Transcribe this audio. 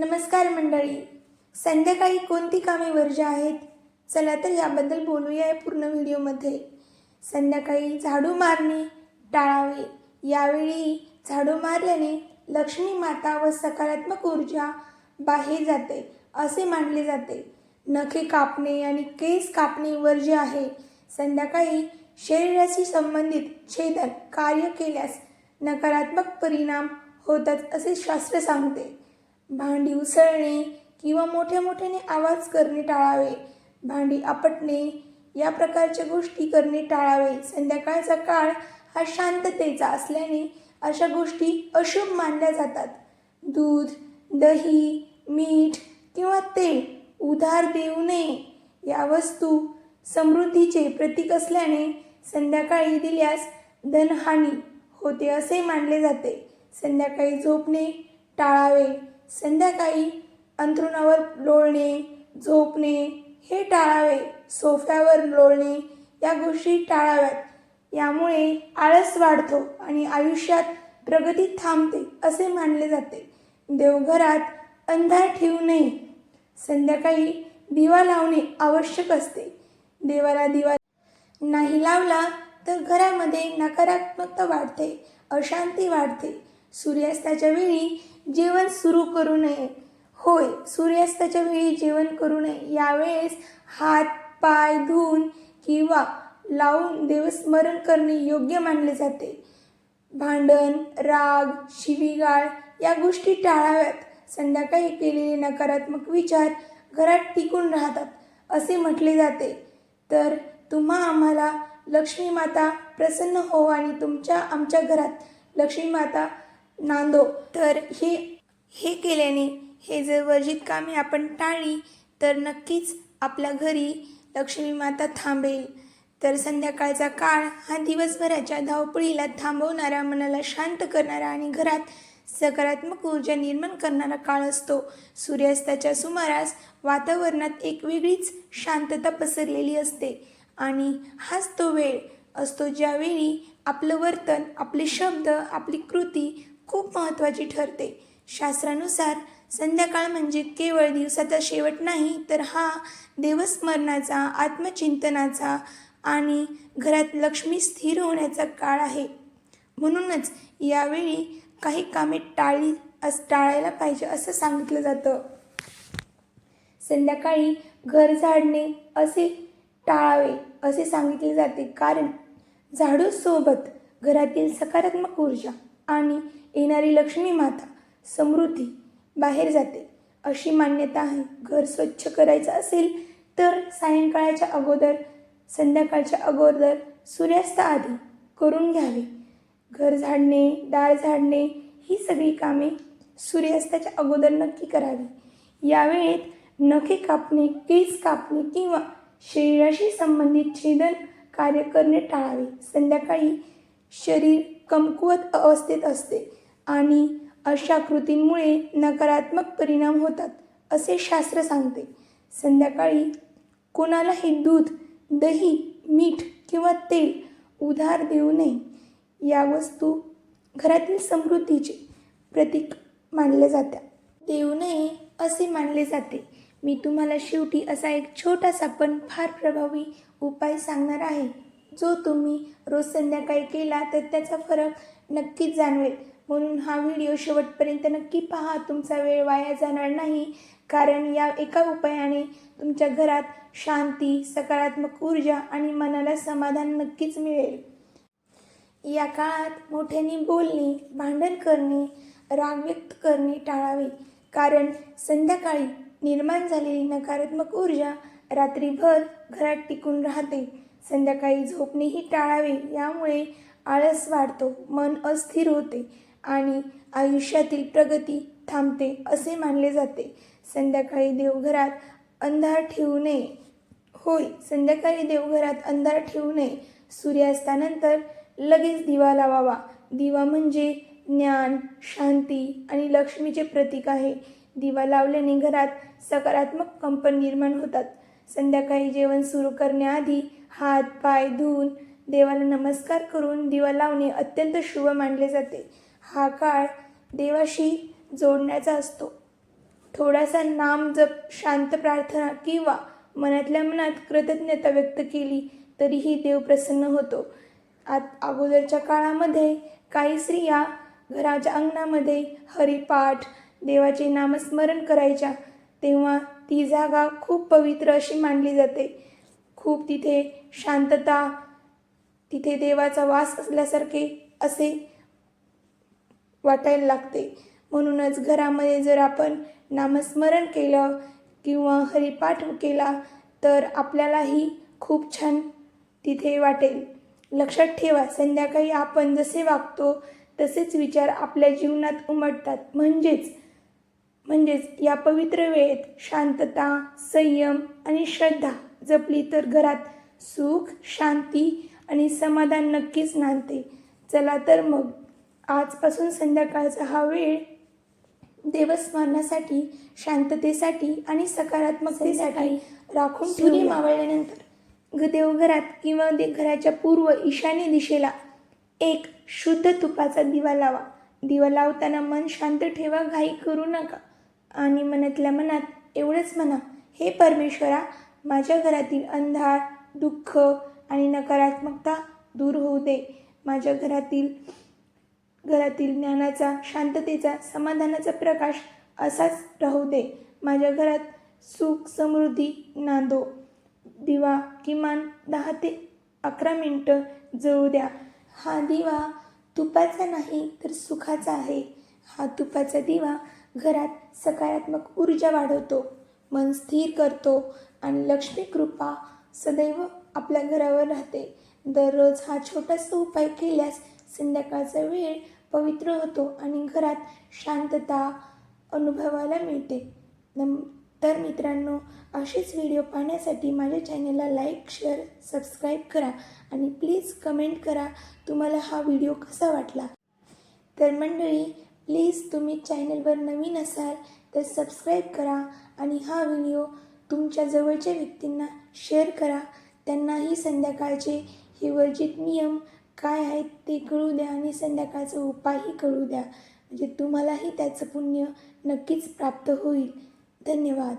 नमस्कार मंडळी. संध्याकाळी कोणती कामे वर्ज्य आहेत? चला तर याबद्दल बोलूया या पूर्ण व्हिडिओमध्ये. संध्याकाळी झाडू मारणे टाळावे. यावेळी झाडू मारल्याने लक्ष्मी माता व सकारात्मक ऊर्जा बाहेर जाते असे मानले जाते. नखे कापणे आणि केस कापणे वर्ज्य आहे. संध्याकाळी शरीराशी संबंधित छेदन कार्य केल्यास नकारात्मक परिणाम होतात असे शास्त्र सांगते. भांडी उसळणे किंवा मोठ्या मोठ्याने आवाज करणे टाळावे. भांडी आपटणे या प्रकारच्या गोष्टी करणे टाळावे. संध्याकाळचा काळ हा शांततेचा असल्याने अशा गोष्टी अशुभ मानल्या जातात. दूध दही मीठ किंवा तेल उधार देऊ नये. या वस्तू समृद्धीचे प्रतीक असल्याने संध्याकाळी दिल्यास धनहानी होते असे मानले जाते. संध्याकाळी झोपणे टाळावे. संध्याकाळी अंथरुणावर लोळणे झोपणे हे टाळावे. सोफ्यावर लोळणे या गोष्टी टाळाव्यात. यामुळे आळस वाढतो आणि आयुष्यात प्रगती थांबते असे मानले जाते. देवघरात अंधार ठेवू नये. संध्याकाळी दिवा लावणे आवश्यक असते. देवाला दिवा नाही लावला तर घरामध्ये नकारात्मकता वाढते अशांती वाढते. सूर्यास्ताच्या वेळी जेवण सुरू करू नये. होय सूर्यास्ताच्या वेळी जेवण करू नये. यावेळेस हात पाय धुवून किंवा लावून देवस्मरण करणे योग्य मानले जाते. भांडण राग शिवीगाळ या गोष्टी टाळाव्यात. संध्याकाळी केलेले नकारात्मक विचार घरात टिकून राहतात असे म्हटले जाते. तर तुम्हा आम्हाला लक्ष्मी माता प्रसन्न हो आणि तुमच्या आमच्या घरात लक्ष्मी माता नांदो. तर हे हे केल्याने हे जर वर्जित कामे आपण टाळली तर नक्कीच आपल्या घरी लक्ष्मी माता थांबेल. तर संध्याकाळचा काळ हा दिवसभराच्या धावपळीला थांबवणारा मनाला शांत करणारा आणि घरात सकारात्मक ऊर्जा निर्माण करणारा काळ असतो. सूर्यास्ताच्या सुमारास वातावरणात एक वेगळीच शांतता पसरलेली असते आणि हाच तो वेळ असतो ज्यावेळी आपलं वर्तन आपले शब्द आपली कृती खूप महत्त्वाची ठरते. शास्त्रानुसार संध्याकाळ म्हणजे केवळ दिवसाचा शेवट नाही तर हा देवस्मरणाचा आत्मचिंतनाचा आणि घरात लक्ष्मी स्थिर होण्याचा काळ आहे. म्हणूनच यावेळी काही कामे टाळी अस टाळायला पाहिजे असं सांगितलं जातं. संध्याकाळी घर झाडणे असे टाळावे असे सांगितले जाते. कारण झाडूसोबत घरातील सकारात्मक ऊर्जा आणि येणारी लक्ष्मी माता समृद्धी बाहेर जाते. अशी मान्यता आहे. घर स्वच्छ करायचं असेल तर सायंकाळच्या अगोदर संध्याकाळच्या अगोदर सूर्यास्ताआधी करून घ्यावे. घर झाडणे दार झाडणे ही सगळी कामे सूर्यास्ताच्या अगोदर नक्की करावी. यावेळेत नखे कापणे केस कापणे किंवा शरीराशी संबंधित छेदन कार्य करणे टाळावे. संध्याकाळी शरीर कमकुवत अवस्थेत असते आणि अशा कृतींमुळे नकारात्मक परिणाम होतात असे शास्त्र सांगते. संध्याकाळी कोणालाही दूध दही मीठ किंवा तेल उधार देऊ नये या वस्तू घरातील समृद्धीचे प्रतीक मानल्या जात्या. देऊ नये असे मानले जाते. मी तुम्हाला शेवटी असा एक छोटासा पण फार प्रभावी उपाय सांगणार आहे. जो तुम्ही रोज संध्याकाळी केला तर त्याचा फरक नक्कीच जाणवेल. म्हणून हा व्हिडिओ शेवटपर्यंत नक्की पहा. तुमचा वेळ वाया जाणार नाही. कारण या एका उपायाने तुमच्या घरात शांती सकारात्मक ऊर्जा आणि मनाला समाधान नक्कीच मिळेल. या काळात मोठ्याने बोलणे भांडण करणे राग व्यक्त करणे टाळावे. कारण संध्याकाळी निर्माण झालेली नकारात्मक ऊर्जा रात्रीभर घरात टिकून राहते. संध्याकाळी झोपणेही टाळावे यामुळे आळस वाढतो मन अस्थिर होते आणि आयुष्यातील प्रगती थांबते असे मानले जाते. संध्याकाळी देवघरात अंधार ठेवू नये. होय संध्याकाळी देवघरात अंधार ठेवू नये. सूर्यास्तानंतर लगेच दिवा लावावा. दिवा म्हणजे ज्ञान शांती आणि लक्ष्मीचे प्रतीक आहे. दिवा लावल्याने घरात सकारात्मक कंपन निर्माण होतात. संध्याकाळी जेवण सुरू करण्याआधी हात पाय धुवून देवाला नमस्कार करून दिवा लावणे अत्यंत शुभ मानले जाते. हा काळ देवाशी जोडण्याचा असतो. थोडासा नाम जप शांत प्रार्थना किंवा मनातल्या मनात कृतज्ञता व्यक्त केली तरीही देव प्रसन्न होतो. आत अगोदरच्या काळामध्ये काही स्त्रिया घराच्या अंगणामध्ये हरिपाठ देवाचे नामस्मरण करायच्या तेव्हा ती जागा खूप पवित्र अशी मानली जाते. खूप तिथे शांतता तिथे देवाचा वास असल्यासारखे असे वाटायला लागते. म्हणूनच घरामध्ये जर आपण नामस्मरण केलं किंवा हरिपाठ केला तर आपल्यालाही खूप छान तिथे वाटेल. लक्षात ठेवा संध्याकाळी आपण जसे वागतो तसेच विचार आपल्या जीवनात उमटतात. म्हणजेच म्हणजेच या पवित्र वेळेत शांतता संयम आणि श्रद्धा जपली तर घरात सुख शांती आणि समाधान नक्कीच नांदते. चला तर मग आजपासून संध्याकाळचा हा वेळ देवस्मरणासाठी शांततेसाठी आणि सकारात्मकतेसाठी राखून सूर्य मावळल्यानंतर. ग- देवघरात किंवा दे घराच्या पूर्व ईशान्य दिशेला एक शुद्ध तुपाचा दिवा लावा. दिवा लावताना मन शांत ठेवा घाई करू नका. आणि मनातल्या मनात एवढंच म्हणा हे परमेश्वरा माझ्या घरातील अंधार दुःख आणि नकारात्मकता दूर होऊ दे. माझ्या घरातील घरातील ज्ञानाचा शांततेचा समाधानाचा प्रकाश असाच राहू दे. माझ्या घरात सुख समृद्धी नांदो. दिवा किमान दहा ते अकरा मिनटं जळू द्या. हा दिवा तुपाचा नाही तर सुखाचा आहे. हा तुपाचा दिवा घरात सकारात्मक ऊर्जा वाढवतो. मन स्थिर करतो आणि लक्ष्मी कृपा सदैव आपल्या घरावर राहते. दररोज हा छोटासा उपाय केल्यास संध्याकाळचा वेळ पवित्र होतो आणि घरात शांतता अनुभवायला मिळते. नम तर मित्रांनो असेच व्हिडिओ पाहण्यासाठी माझ्या चॅनलला लाईक शेअर सबस्क्राईब करा आणि प्लीज कमेंट करा तुम्हाला हा व्हिडिओ कसा वाटला. तर मंडळी प्लीज तुम्ही चॅनलवर नवीन असाल तर सबस्क्राईब करा आणि हा व्हिडिओ तुमच्या जवळच्या व्यक्तींना शेअर करा. त्यांनाही संध्याकाळचे हे वर्जित नियम काय आहेत ते कळू द्या आणि संध्याकाळचा उपायही कळू द्या. म्हणजे तुम्हालाही त्याचं पुण्य नक्कीच प्राप्त होईल. धन्यवाद.